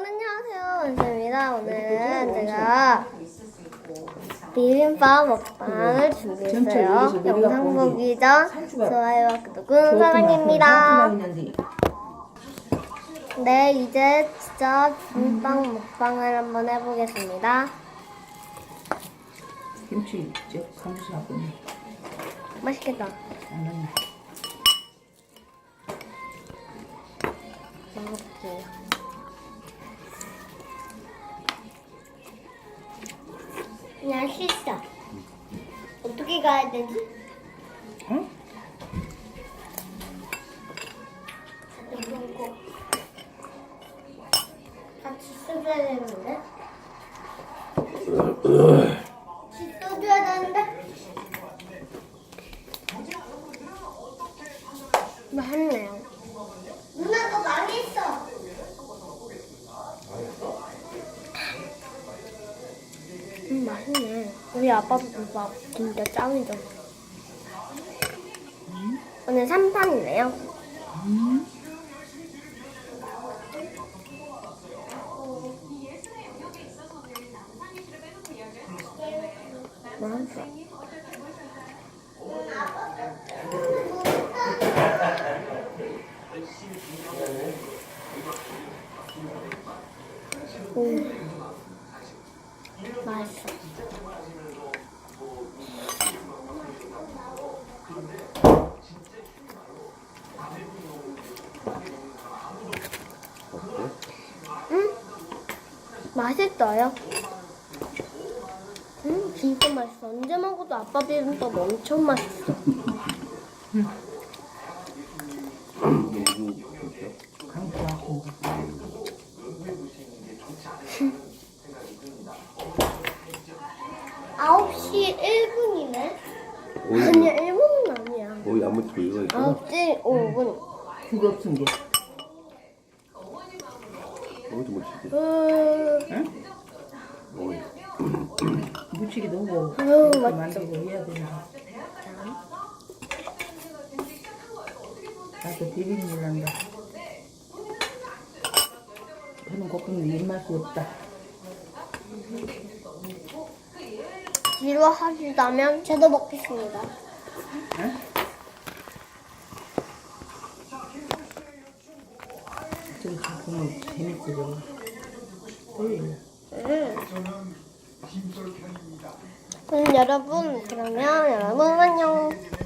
안녕하세요. 원수입니다. 오늘은 제가 비빔밥 먹방을 준비했어요. 영상 보기 전 좋아요와 구독은 사랑입니다. 네, 이제 진짜 비빔밥 먹방을 한번 해보겠습니다. 김치 이제 감시하고 있네. 맛있겠다. 안 넣네. 먹어볼게요. 실사. 어떻게 가야 되지? 응? 이거 같이 써줘야 되는데? 같이 써줘야 되는데? 맛있네요. 맛있네. 우리 아빠 비빔밥 진짜 짱이죠. 오늘 3판이네요. 맛있어. 음. 맛있어. 응? 맛있어요? 응, 진짜 맛있어. 언제 먹어도 아빠 비빔밥 엄청 맛있어. 너무 9시 1분이네. 오이, 아니야, 1분은 아니야. 오이 아무튼 이거 있구나. 9시 5분. 그거 없은 거. 어디 못치지? 응? 오이. 무치기 너무 아유, 어, 이렇게 맛있어. 만들고 해야 되나? 나도 비빔물 난다. 저는 볶음이 입맛이 없다. 뒤로 하시다면 저도 먹겠습니다. 응? 저기 보면 재밌어 저거. 어이. 음. 여러분, 그러면 여러분 안녕.